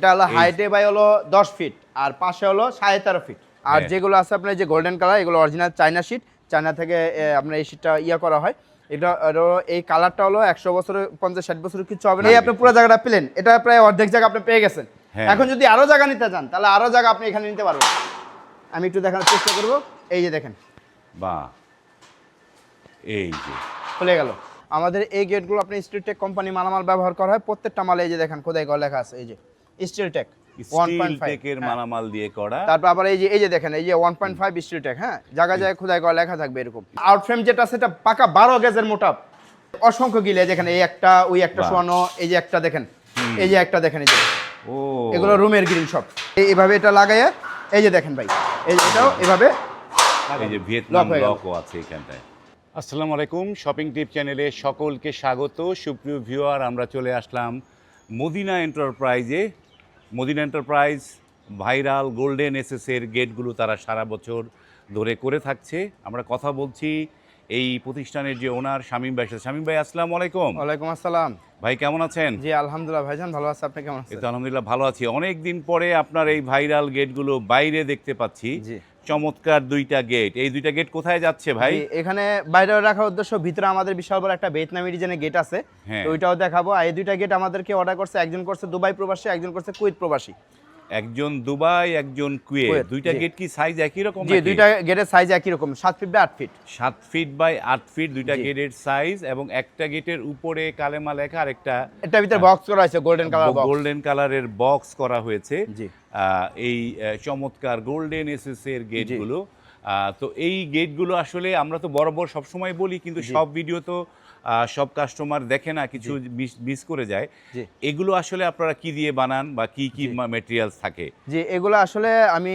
এটা হলো হাইটে বাই হলো দশ ফিট আর পাশে হলো সাড়ে তেরো ফিট আর হ্যাঁ। যেগুলো আছে আপনার যে গোল্ডেন কালার এগুলো অরিজিনাল চায়না শিট চায়না থেকে আপনার এই শিটটা ইয়া করা হয়। এটা এই কালারটা হলো একশো পঞ্চাশ ষাট বছরের কিছু হবে না। এই আপনি পুরো জায়গাটা পেলেন। এটা প্রায় অর্ধেক জায়গা আপনি পেয়ে গেছেন। হ্যাঁ। এখন যদি আরও জায়গা নিতে চান তাহলে আরও জায়গা আপনি এখানে নিতে পারবেন। আমি একটু দেখানোর চেষ্টা করব। এই যে দেখেন। বা এই যে। খুলে গেল। আমাদের এই গেটগুলো আপনি স্টিল টেক কোম্পানি মালামাল ব্যবহার করা হয়। প্রত্যেকটা মালে এই যে দেখেন কোথায় করে লেখা আছে এই যে। স্টিল টেক মালামাল দিয়ে করা। তারপর আবার এই যে এই যে দেখেন এই যে one point five steel tech হ্যাঁ? জায়গা জায়গায় খোদাই করা লেখা থাকবে এরকম। আউট ফ্রেম যেটা সেটা পাকা বারো গেজের মোটা। অসংখ্য গিলে দেখেন এই একটা ওই একটা শোয়ানো এই যে একটা দেখেন এই যে একটা দেখেন এই যে। এগুলো রুমের গ্রিল সব এই- এইভাবে এটা লাগাইয়ে এই যে দেখেন ভাই এই যে এটাও এভাবে এই যে ভিয়েতনাম লকও আছে এখানটায়। আসসালামু আলাইকুম শপিং টিপ চ্যানেলে সকলকে স্বাগত। সুপ্রিয় ভিউয়ার আমরা চলে আসলাম মদিনা এন্টারপ্রাইজে মদিনা এন্টারপ্রাইজ ভাইরাল গোল্ডেন এসএসের গেটগুলো তারা সারা বছর ধরে করে থাকছে। আমরা কথা বলছি এই প্রতিষ্ঠানের যে ওনার শামীম ভাই সাথে। শামীম ভাই আসসালাম আলাইকুম। ওয়ালাইকুম আসসালাম। ভাই কেমন আছেন? জি আলহামদুলিল্লাহ। ভাইজান ভালো আছে। আপনি কেমন আছেন? আলহামদুলিল্লাহ ভালো আছি। অনেক দিন পরে আপনার এই ভাইরাল গেটগুলো বাইরে দেখতে পাচ্ছি। চমৎকার দুইটা গেট এই দুইটা গেট কোথায় যাচ্ছে ভাই? এখানে বাইরে রাখার উদ্দেশ্য ভিতরে আমাদের বিশাল বড় একটা ভিয়েতনামি রিজনে গেট আছে। হ্যাঁ। তো ওইটাও দেখাবো। আর এই দুইটা গেট আমাদেরকে অর্ডার করছে একজন করছে দুবাই প্রবাসী একজন করছে কুয়েত প্রবাসী। একজন দুবাই একজন কুয়েত। কুয়েত, দুইটা গেট কি সাইজ একই রকম জি দুইটা গেটের সাইজ একই রকম সাত ফিট বাই আট ফিট সাত ফিট বাই আট ফিট দুইটা গেটের সাইজ এবং একটা গেটের উপরে কালেমা লেখা আর একটা এটার ভিতরে বক্স করা হয়েছে গোল্ডেন কালার বক্স গোল্ডেন কালারের বক্স করা হয়েছে। জি। এই চমৎকার গোল্ডেন এসএস এর গেটগুলো আহ, তো এই গেটগুলো আসলে আমরা তো বরাবর সবসময় বলি কিন্তু সব ভিডিও তো সব কাস্টমার দেখে না কিছু মিস করে যায়। যে এগুলো আসলে আপনারা কি দিয়ে বানান বা কি কি মেটেরিয়ালস থাকে? যে এগুলো আসলে আমি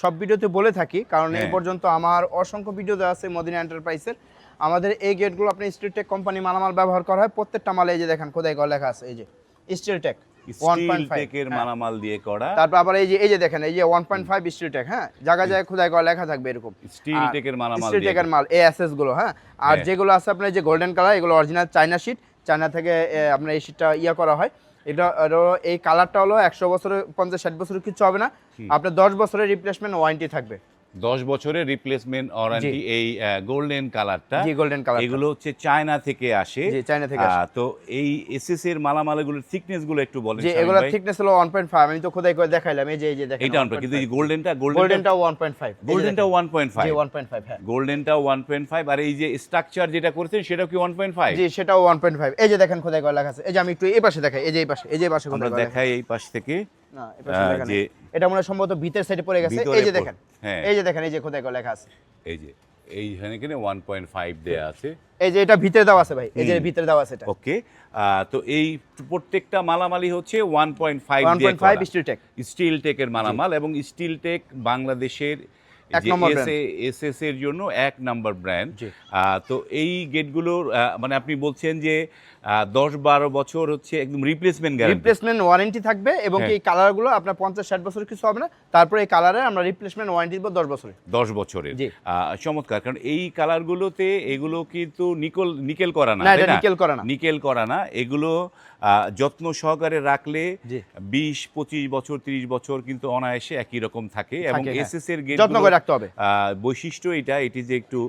সব ভিডিওতে বলে থাকি। কারণ এই হ্যাঁ। পর্যন্ত আমার অসংখ্য ভিডিও দেওয়া আছে মদিনা এন্টারপ্রাইজের আমাদের এই গেটগুলো আপনি স্টিল টেক কোম্পানি মালামাল ব্যবহার করা হয়। প্রত্যেকটা মালে এই যে দেখেন করে লেখা আছে এই যে স্টিল টেক স্টিল টেকের মালামাল দিয়ে করা। তারপর আবার এই যে এই যে দেখেন এই যে one point five steel tech হ্যাঁ? জায়গা জায়গায় খোদাই করা লেখা থাকবে এরকম। স্টিল টেকের মালামাল স্টিল টেকের মাল এই গুলো হ্যাঁ? আর। যেগুলো আছে আপনার যে গোল্ডেন কালার এগুলো অরিজিনাল চায়না শিট চায়না থেকে আপনার এই শিটটা ইয়া করা হয়। এটা এই কালারটা হলো একশো বছরের পঞ্চাশ ষাট বছরের কিছু হবে না। আপনার দশ বছরের রিপ্লেসমেন্ট ওয়ারেন্টি থাকবে। দশ বছরের রিপ্লেসমেন্ট ওয়ারেন্টি এই গোল্ডেন কালারটা গোল্ডেন কালার এগুলো হচ্ছে চায়না থেকে আসে। জি চায়না থেকে আসে। তো এই এসএস এর মালামালগুলোর থিকনেসগুলো একটু বলেন যে ভাই। থিকনেস হলো ওয়ান পয়েন্ট ফাইভ আমি তো খোদাই করে দেখাইলাম এই যে এই যে দেখেন এইটা অনপা কিন্তু এই গোল্ডেনটা গোল্ডেনটা গোল্ডেনটা ওয়ান পয়েন্ট ফাইভ গোল্ডেনটা ওয়ান পয়েন্ট জি ফাইভ ওয়ান পয়েন্ট ফাইভ হ্যাঁ। গোল্ডেনটা ওয়ান পয়েন্ট ফাইভ আর এই যে স্ট্রাকচার যেটা করেছেন সেটাও কি ওয়ান পয়েন্ট ফাইভ জি সেটাও ওয়ান পয়েন্ট ফাইভ এই যে দেখেন খোদাই করে লেখা আছে। এই যে আমি একটু এই পাশে দেখাই এই যে এই পাশে এই যে এই পাশে আমরা দেখাই। এই পাশ থেকে। না এই পাশে আহ, লেখা নেই। যে- এটা মনে হয় সম্ভবত ভিতর সাইডে পড়ে গেছে। এই যে দেখেন হ্যাঁ। এই যে দেখেন এই যে খোদাই করে লেখা আছে। এই যে এইখানে কিনে ওয়ান পয়েন্ট ফাইভ দেওয়া আছে। এই যে এটা ভিতরে আছে ভাই এই যে ভিতরে আছে এটা। ওকে তো এই প্রত্যেকটা হচ্ছে স্টিল টেক স্টিল টেকের মালামাল এবং স্টিল টেক বাংলাদেশের এসএস এর জন্য এক নাম্বার ব্র্যান্ড। তো এই গেটগুলোর মানে আপনি বলছেন যে দশ বারো বছর হচ্ছে একদম রিপ্লেসমেন্ট গ্যারান্টি রিপ্লেসমেন্ট ওয়ারেন্টি থাকবে এবং হ্যাঁ। এই কালারগুলো আপনার পঞ্চাশ ষাট বছর কিছু হবে না। তারপরে এই কালারে আমরা রিপ্লেসমেন্ট ওয়ারেন্টি দিব দশ বছরের। দশ বছরের। চমৎকার কারণ এই কালারগুলোতে এগুলো কিন্তু নিকল নিকেল করা না নিকেল করা না। নিকেল করা না। এগুলো যত্ন সহকারে রাখলে বিশ পঁচিশ বছর তিরিশ বছর কিন্তু অনায়াসে একই রকম থাকে এবং থাকে, হ্যাঁ। এসএস এর যত্ন করে রাখতে হবে। বৈশিষ্ট্য এটা এটি যে একটু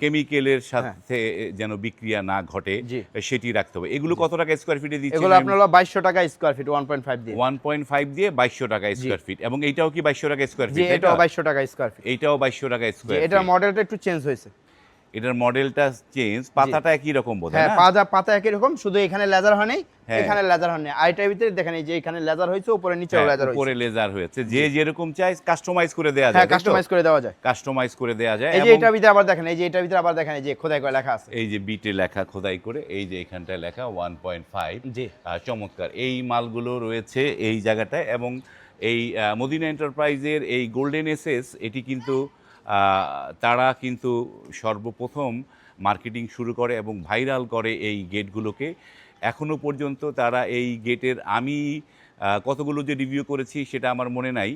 কেমিক্যালের সাথে যেন বিক্রিয়া না ঘটে। সেটি রাখতে হবে। এগুলো কত টাকা স্কোয়ার ফিটে দিচ্ছেন? এগুলো আপনার হলো বাইশশো টাকা square feet one point five দিয়ে। ওয়ান পয়েন্ট ফাইভ দিয়ে বাইশশো টাকা স্কোয়ার ফিট এবং এইটাও কি বাইশশো টাকা স্কোয়ার ফিট এটাও বাইশশো টাকা স্কোয়ার ফিট এটাও বাইশশো টাকা স্কোয়ার স্কোয়ার এটা মডেলটা একটু চেঞ্জ হয়েছে। এটার মডেলটা চেঞ্জ পাতাটা একই রকম বোধ হ্যাঁ হয় পাতা পাতা একই রকম শুধু এখানে লেজার হয় নাই হ্যাঁ। এখানে লেজার হয় নাই। আইটার ভিতরে দেখেন এই যে এখানে লেজার হয়েছে উপরে নিচে হ্যাঁ, লেজার হয়েছে। উপরে লেজার হয়েছে। যে যেরকম চাই কাস্টমাইজ করে দেওয়া হ্যাঁ যায় কাস্টমাইজ করে দেওয়া যায়। কাস্টমাইজ করে দেওয়া যায় এই যে এটার ভিতরে আবার দেখেন এই যে এটার ভিতরে আবার দেখেন এই যে খোদাই করে লেখা আছে। এই যে বিটে লেখা খোদাই করে এই যে এখানটায় লেখা ওয়ান পয়েন্ট ফাইভ জি। চমৎকার। এই মালগুলো রয়েছে এই জায়গাটায় এবং এই মদিনা এন্টারপ্রাইজের এই গোল্ডেন এসএস এটি কিন্তু তারা কিন্তু সর্বপ্রথম মার্কেটিং শুরু করে এবং ভাইরাল করে এই গেটগুলোকে। এখনও পর্যন্ত তারা এই গেটের আমি কতগুলো যে রিভিউ করেছি সেটা আমার মনে নাই।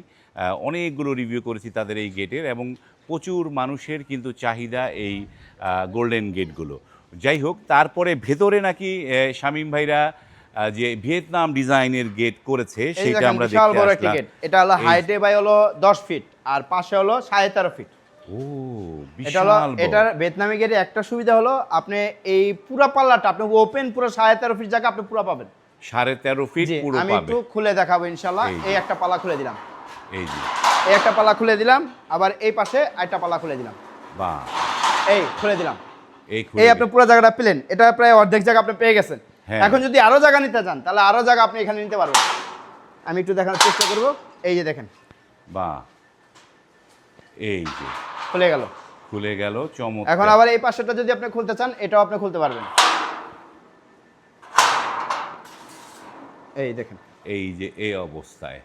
অনেকগুলো রিভিউ করেছি তাদের এই গেটের এবং প্রচুর মানুষের কিন্তু চাহিদা এই গোল্ডেন গেটগুলো। যাই হোক তারপরে ভেতরে নাকি শামীম ভাইরা যে ভিয়েতনাম ডিজাইনের গেট করেছে সেটা আমরা দেখতে আসলাম। এটা হলো হাইটে বাই হলো দশ ফিট আর পাশে হলো সাড়ে তেরো ফিট। ও এটা হলো। এটার ভিয়েতনামি গেটে একটা সুবিধা হলো আপনি এই পুরা পাল্লাটা আপনি ওপেন পুরো সাড়ে তেরো ফিট জায়গা আপনি পুরো পাবেন। সাড়ে তেরো ফিট পুরো আমি একটু খুলে দেখাবো ইনশাল্লাহ এই একটা পাল্লা খুলে দিলাম। এই যে। এই একটা পাল্লা খুলে দিলাম আবার এই পাশে একটা পাল্লা খুলে দিলাম। বা এই খুলে দিলাম। এই আপনি পুরো জায়গাটা পেলেন। এটা প্রায় অর্ধেক জায়গা আপনি পেয়ে গেছেন। হ্যাঁ। এখন যদি আরও জায়গা নিতে চান তাহলে আরও জায়গা আপনি এখানে নিতে পারবেন। আমি একটু দেখানোর চেষ্টা করব। এই যে দেখেন। বা এই যে। খুলে গেল। খুলে গেল চমৎকার। এখন আবার এই পাশেটা যদি আপনি খুলতে চান এটাও আপনি খুলতে পারবেন। এই দেখেন। এই যে এই অবস্থায়।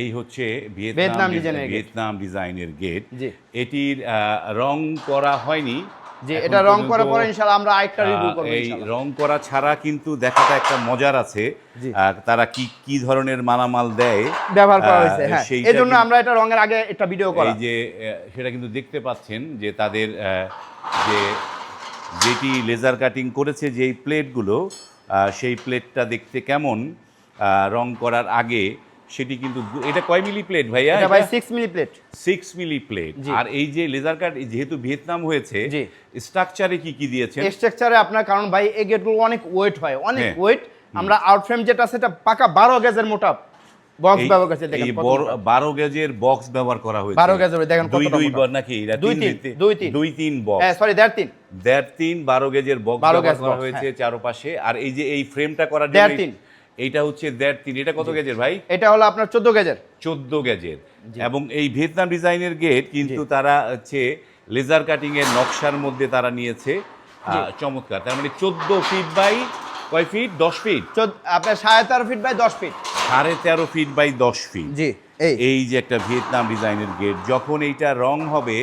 এই হচ্ছে ভিয়েতনাম ভিয়েতনাম ডিজাইনের গেট। এটির রং করা হয়নি যে এটা রং করার পরে ইনশাআল্লাহ আমরা আরেকটা রিভিউ করব এই রং করা ছাড়া কিন্তু দেখাটা একটা মজার আছে। তারা কি কি ধরনের মালামাল দেয়? ব্যবহার করা হয়েছে হ্যাঁ। সেইটা এই জন্য আমরা এটা রঙের আগে একটা ভিডিও করা। এই যে সেটা কিন্তু দেখতে পাচ্ছেন যে তাদের যে যেটি লেজার কাটিং করেছে যেই প্লেটগুলো সেই প্লেটটা দেখতে কেমন রং করার আগে সেটি কিন্তু এটা কয় মিলি প্লেট ভাইয়া? এটা ভাই 6 milli plate. Six milli plate. আর এই যে লেজার কাট যেহেতু ভিয়েতনাম হয়েছে স্ট্রাকচারে কি কি দিয়েছেন? স্ট্রাকচারে আপনার কারণ ভাই এই গেটগুলো অনেক ওয়েট হয় অনেক হ্যাঁ। ওয়েট আমরা আউট ফ্রেম যেটা সেটা পাকা 12 গেজের মোটা বক্স ব্যবহার করছে দেখেন এই কত বড় মোটা। বারো গেজের বক্স ব্যবহার করা হয়েছে। 12 গেজের, দেখেন দুই দুই। বার নাকি? এটা দুই তিন দুই তিন। দুই তিন বক্স হ্যাঁ সরি দেড় তিন। দেড় তিন বারো গেজের বক্স 12 ব্যবহার করা হয়েছে হ্যাঁ। চারপাশে। আর এই যে এই ফ্রেমটা করার দেড় জন্য এইটা হচ্ছে দেড় তিন। এটা কত গেজের ভাই? এটা হলো আপনার 14 গেজের চোদ্দ গেজের এবং এই ভিয়েতনাম ডিজাইনের গেট কিন্তু তারা হচ্ছে লেজার কাটিং এর নকশার মধ্যে তারা নিয়েছে। চমৎকার। তার মানে চোদ্দ ফিট বাই কয় ফিট দশ ফিট আপনার সাড়ে তেরো ফিট বাই দশ ফিট সাড়ে তেরো ফিট বাই দশ ফিট জি এই। যে একটা ভিয়েতনাম ডিজাইনের গেট যখন এইটা রং হবে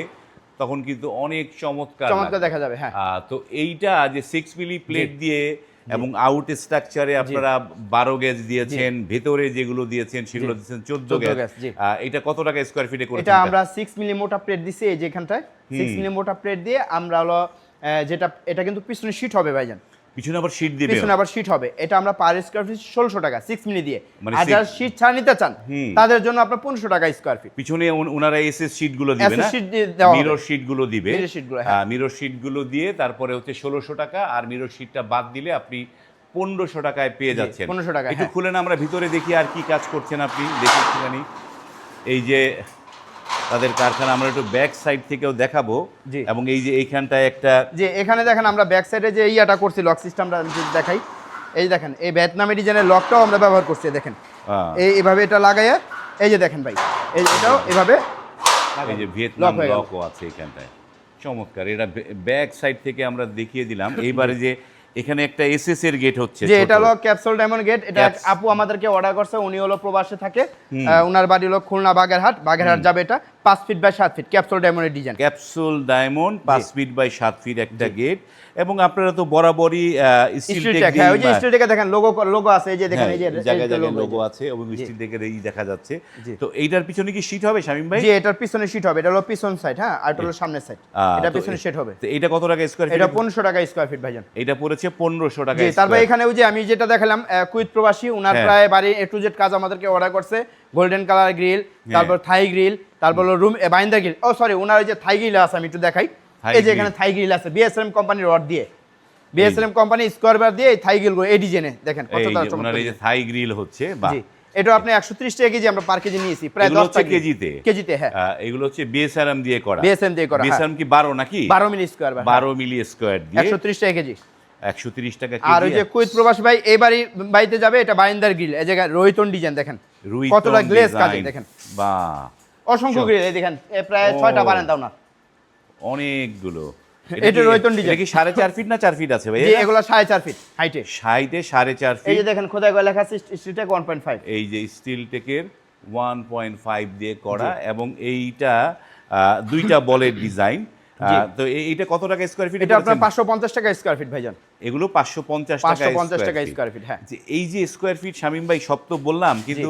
তখন কিন্তু অনেক চমৎকার চমৎকার দেখা যাবে হ্যাঁ। তো এইটা যে সিক্স মিলি প্লেট দিয়ে এবং আউট স্ট্রাকচারে আপনারা বারো গ্যাস দিয়েছেন ভেতরে যেগুলো দিয়েছেন সেগুলো দিয়েছেন চোদ্দ 14 গেজ গেজ, জি। আহ, এটা কত টাকা স্কোয়ার ফিটে করে এটা আমরা সিক্স মিলি মোটা প্লেট দিছি এই যেখানটায়। সিক্স মিলি মোটা প্লেট দিয়ে আমরা হলো যেটা এটা কিন্তু পিছনে শীট হবে ভাইজান। পিছনে আবার শীট দিবে পিছনে আবার শীট হবে। এটা আমরা পার স্কোয়ার ফিট ষোলোশো টাকা সিক্স মিলি দিয়ে। আর যারা শীট ছাড়া নিতে চান তাদের জন্য আপনার পনেরোশো টাকা স্কোয়ার ফিট পিছনে ওনারা এসএস শীটগুলো দিবে না। মিরর শীটগুলো দিবে। Mirror sheet গুলো, হ্যাঁ। মিরর শীটগুলো দিয়ে তারপরে হচ্ছে ষোলোশো টাকা আর মিরর শীটটা বাদ দিলে আপনি পনেরোশো টাকায় পেয়ে যাচ্ছেন। 1500 টাকায়, একটু হ্যাঁ। খুলে না আমরা ভিতরে দেখি আর কি কাজ করছেন আপনি। দেখি একটুখানি। এই যে তাদের কারখানা আমরা একটু ব্যাক সাইড থেকেও দেখাবো। এবং এই যে এইখানটায় একটা যে এখানে দেখেন আমরা ব্যাক সাইডে যে ইয়াটা করছি লক সিস্টেমটা দেখাই। এই দেখেন এই ভিয়েতনামি ডিজাইনের লকটাও আমরা ব্যবহার করছি দেখেন। এই এভাবে এটা লাগাইয়া এই যে দেখেন ভাই এই এটাও এভাবে এই যে ভিয়েতনাম লকও আছে এখানটায়। চমৎকার এটা ব্যাক সাইড থেকে আমরা দেখিয়ে দিলাম। এইবারে যে এখানে একটা এসএস এর গেট হচ্ছে যে এটা হলো ক্যাপসুল ডায়মন্ড গেট এটা আপু আমাদেরকে অর্ডার করছে উনি হলো প্রবাসে থাকে। উনার বাড়ি হলো খুলনা বাগেরহাট। বাগেরহাট যাবে এটা পাঁচ ফিট বাই সাত ফিট ক্যাপসুল ডায়মন্ডের ডিজাইন ক্যাপসুল ডায়মন্ড পাঁচ ফিট বাই সাত ফিট একটা গেট এবং আপনারা তো বরাবরই স্টিল টেক হ্যাঁ ওই যে স্টিল টেকে দেখেন লোগো লোগো আছে এই যে দেখেন এই যে হ্যাঁ, জায়গায় জায়গায় লোগো আছে এবং স্টিল টেকের এই দেখা যাচ্ছে। তো এইটার পিছনে কি শীট হবে শামিম ভাই? জি এটার পিছনে শীট হবে এটা হলো পিছন সাইড হ্যাঁ আর এটা হলো সামনের সাইড এটা পিছনে শীট হবে। তো এটা কত টাকা স্কোয়ার এটা ফিট পনেরোশো টাকা স্কোয়ার ফিট ভাইজান। এটা পড়েছে পনেরোশো টাকা তারপরে এখানে ওই যে আমি যেটা দেখালাম কুইত প্রবাসী উনার হ্যাঁ। প্রায় বাড়ি এ টু জেড কাজ আমাদেরকে অর্ডার করছে। গোল্ডেন কালার গ্রিল তারপর থাই গ্রিল তারপর রুম বাইন্দার গ্রিল ও সরি ওনার ওই যে থাই গ্রিল আছে আমি একটু দেখাই। এই যে এখানে থাই গ্রিল আছে বিএসএম কোম্পানির রড দিয়ে। বিএসএম কোম্পানি স্কোয়ার বার দিয়ে এই থাই গ্রিল এই ডিজাইনে দেখেন এই কতটা ওনার এই যে থাই গ্রিল হচ্ছে বা জি এটা আপনি একশো ত্রিশ টাকা কেজি আমরা পার কেজি নিয়েছি প্রায় এগুলো দশ হচ্ছে কেজিতে? কেজিতে হ্যাঁ। এগুলো হচ্ছে বিএসআরএম দিয়ে করা। বিএসএম দিয়ে করা হ্যাঁ। বিএসআরএম কি বারো নাকি? বারো মিলি স্কোয়ার বার বারো মিলি স্কোয়ার দিয়ে। একশো ত্রিশ টাকা কেজি। একশো তিরিশ টাকা আর ওই যে কুইত প্রবাসী ভাই এই বাড়ি বাড়িতে যাবে এটা বাইন্দার গ্রিল। এই জায়গায় রোহিতন ডিজাইন দেখেন। রুই কতটা গ্লেজ কাজে দেখেন। বা অসংখ্য গ্রিল এই দেখেন প্রায়। ছয়টা বারান্দা ওনার। অনেকগুলো। এটা রয়তন এটা ডিজাইন। কি সাড়ে চার ফিট না চার ফিট আছে ভাই? এগুলো সাড়ে চার ফিট হাইটে সাইডে সাড়ে চার এই যে দেখেন খোদাই গলা লেখা আছে ওয়ান পয়েন্ট ফাইভ এই যে স্টিল টেকের ওয়ান পয়েন্ট ফাইভ দিয়ে করা এবং এইটা দুইটা বলের ডিজাইন। তো এই- এইটা কত টাকা স্কোয়ার ফিট এটা আপনার পাঁচশো পঞ্চাশ টাকা স্কোয়ার ফিট ভাইজান। এগুলো পাঁচশো পঞ্চাশ টাকা পাঁচশো পঞ্চাশ টাকা স্কোয়ার ফিট হ্যাঁ। যে এই যে স্কোয়ার ফিট শামীম ভাই সব তো বললাম কিন্তু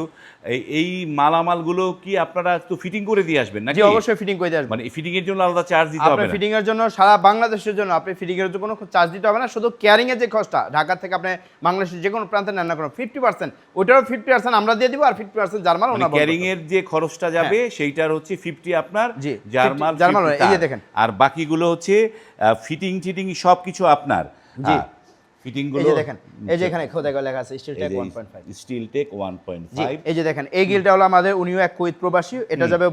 এই- মালামালগুলো কি আপনারা তো ফিটিং করে দিয়ে আসবেন নাকি? অবশ্যই ফিটিং করে দিয়ে আসবেন মানে ফিটিং এর জন্য আলাদা চার্জ দিতে হবে ফিটিং এর জন্য সারা বাংলাদেশের জন্য আপনি ফিটিং এর জন্য কোনো চার্জ দিতে হবে না শুধু ক্যারিং এর যে খরচটা ঢাকা থেকে আপনি বাংলাদেশের যে কোনো প্রান্তে নেন না কোনো ফিফটি পার্সেন্ট ওটারও ফিফটি পার্সেন্ট আমরা দিয়ে দিব আর ফিফটি পার্সেন্ট জার্মান মানে ওনার ক্যারিং এর যে খরচটা যাবে সেইটার হচ্ছে ফিফটি আপনার জার্মাল জার্মাল এই যে দেখেন। আর বাকিগুলো হচ্ছে ফিটিং টিটিং সব কিছু আপনার। জি। ফিটিংগুলো দেখেন এই যে এখানে খোদাই করে লেখা আছে steel tag one steel tech one point জি ফাইভ এই যে দেখেন এই গিলটা হলো আমাদের উনিও এক কুইত প্রবাসী এটা যাবে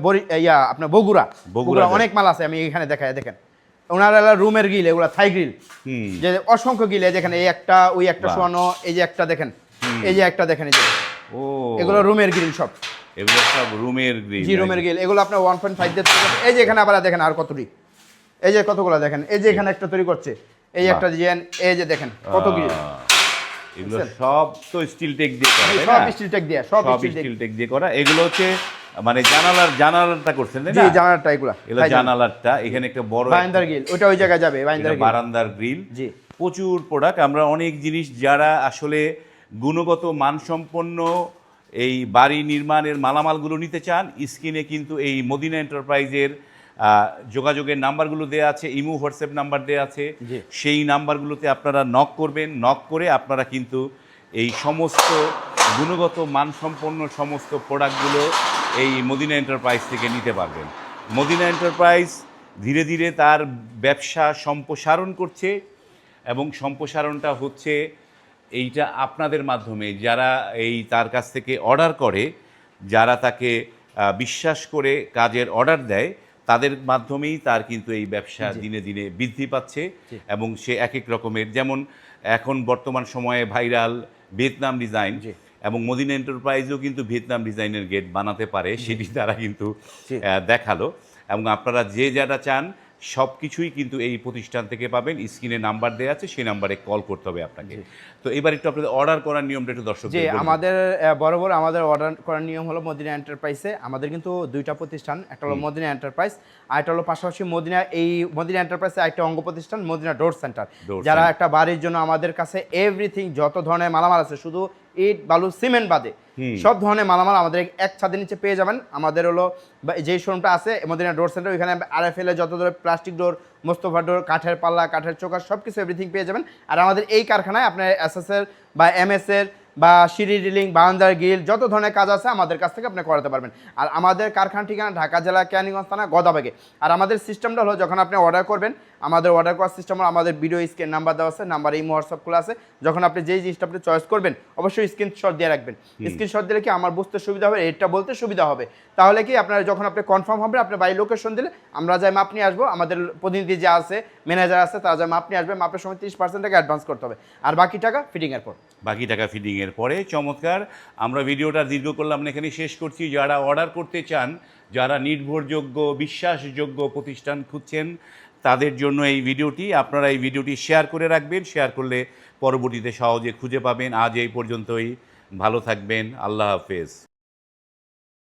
ইয়া আপনার বগুড়া। বগুড়া বগুড়া অনেক মাল আছে আমি এখানে দেখাই দেখেন। ওনার রুমের গিল এগুলা থাই গ্রিল। যে অসংখ্য গিল এই দেখেন এই একটা ওই একটা। শোয়ানো এই যে একটা দেখেন এই যে একটা দেখেন এই যে। ও। এগুলো রুমের গ্রিল সব। এগুলো সব রুমের গ্রিল জি রুমের গিল এগুলো আপনার দিয়ে এই যে এখানে আবার দেখেন আর কতটি এই যে কতগুলো দেখেন এই যে এখানে একটা তৈরি করছে। এই একটা ডিজাইন এই যে দেখেন কত গিল এগুলো সব তো স্টিল টেক দিয়ে করা তাই সব স্টিল টেক দিয়ে সব স্টিল টেক দিয়ে করা। এগুলো হচ্ছে মানে জানালার জানালাটা করছেন তাই জি না? জানারটা এগুলা এগুলো জানালারটা এখানে একটা বড় বাইন্দার গিল ওটা ওই জায়গায় যাবে বাইন্দার গিল বারান্দার গ্রিল জি। প্রচুর প্রোডাক্ট আমরা অনেক জিনিস যারা আসলে গুণগত মানসম্পন্ন এই বাড়ি নির্মাণের মালামালগুলো নিতে চান স্ক্রিনে কিন্তু এই মদিনা এন্টারপ্রাইজের যোগাযোগের নাম্বারগুলো দেওয়া আছে ইমো হোয়াটসঅ্যাপ নাম্বার দেওয়া আছে। সেই নাম্বারগুলোতে আপনারা নক করবেন নক করে আপনারা কিন্তু এই সমস্ত গুণগত মানসম্পন্ন সমস্ত প্রোডাক্টগুলো এই মদিনা এন্টারপ্রাইজ থেকে নিতে পারবেন। মদিনা এন্টারপ্রাইজ ধীরে ধীরে তার ব্যবসা সম্প্রসারণ করছে এবং সম্প্রসারণটা হচ্ছে এইটা আপনাদের মাধ্যমে। যারা এই তার কাছ থেকে অর্ডার করে যারা তাকে বিশ্বাস করে কাজের অর্ডার দেয় তাদের মাধ্যমেই তার কিন্তু এই ব্যবসা দিনে দিনে বৃদ্ধি পাচ্ছে এবং সে এক এক রকমের যেমন এখন বর্তমান সময়ে ভাইরাল ভিয়েতনাম ডিজাইন এবং মদিনা এন্টারপ্রাইজও কিন্তু ভিয়েতনাম ডিজাইনের গেট বানাতে পারে সেটি তারা কিন্তু দেখাল। এবং আপনারা যে যারা চান সব কিছুই কিন্তু এই প্রতিষ্ঠান থেকে পাবেন। স্ক্রিনে নাম্বার দেওয়া আছে সেই নাম্বারে কল করতে হবে আপনাকে। তো এবার একটু আপনাদের অর্ডার করার নিয়মটা একটু দর্শক যে আমাদের আহ, বরাবর আমাদের অর্ডার করার নিয়ম হলো মদিনা এন্টারপ্রাইসে আমাদের কিন্তু দুইটা প্রতিষ্ঠান একটা হলো মদিনা এন্টারপ্রাইজ আর একটা হলো পাশাপাশি মদিনা এই মদিনা এন্টারপ্রাইসে একটা অঙ্গ প্রতিষ্ঠান মদিনা ডোর সেন্টার যারা একটা বাড়ির জন্য আমাদের কাছে এভরিথিং যত ধরনের মালামাল আছে শুধু ইট বালু সিমেন্ট বাদে। সব ধরনের মালামাল আমাদের এক ছাদের নিচে পেয়ে যাবেন। আমাদের হলো যেই শোরুমটা আছে মদিনা ডোর সেন্টার ওইখানে আর এফ এল যত ধরনের প্লাস্টিক ডোর মোস্তফা ডোর কাঠের পাল্লা কাঠের চোকার সব কিছু এভরিথিং পেয়ে যাবেন। আর আমাদের এই কারখানায় আপনার এস এর বা এম এস এর বা সিঁড়ি রিলিং বারান্দার গিল যত ধরনের কাজ আছে আমাদের কাছ থেকে আপনি করাতে পারবেন। আর আমাদের কারখানা ঠিকানা ঢাকা জেলা ক্যানিগঞ্জ থানা গদাবাগে। আর আমাদের সিস্টেমটা হলো যখন আপনি অর্ডার করবেন আমাদের অর্ডার করার সিস্টেম আমাদের ভিডিও স্ক্রিন নাম্বার দেওয়া আছে নাম্বার এই হোয়াটসঅ্যাপ খোলা আছে। যখন আপনি যেই জিনিসটা আপনি চয়েস করবেন অবশ্যই স্ক্রিনশট দিয়ে রাখবেন। স্ক্রিনশট দিলে কি আমার বুঝতে সুবিধা হবে এটা বলতে সুবিধা হবে। তাহলে কি আপনার যখন আপনি কনফার্ম হবে আপনার বাড়ির লোকেশন দিলে আমরা যাই মাপ নিয়ে আসব আমাদের প্রতিনিধি যে আছে ম্যানেজার আছে তারা যাই মাপ নিয়ে আসবে মাপের সময় তিরিশ পার্সেন্ট টাকা অ্যাডভান্স করতে হবে। আর বাকি টাকা ফিটিংয়ের পর। বাকি টাকা ফিডিং এর পরে চমৎকার আমরা ভিডিওটা দীর্ঘ করলাম এখানে শেষ করছি। যারা অর্ডার করতে চান যারা নির্ভরযোগ্য বিশ্বাসযোগ্য প্রতিষ্ঠান খুঁজছেন তাদের জন্য এই ভিডিওটি। আপনারা এই ভিডিওটি শেয়ার করে রাখবেন। শেয়ার করলে পরবর্তীতে সহজে খুঁজে পাবেন। আজ এই পর্যন্তই। ভালো থাকবেন। আল্লাহ হাফেজ।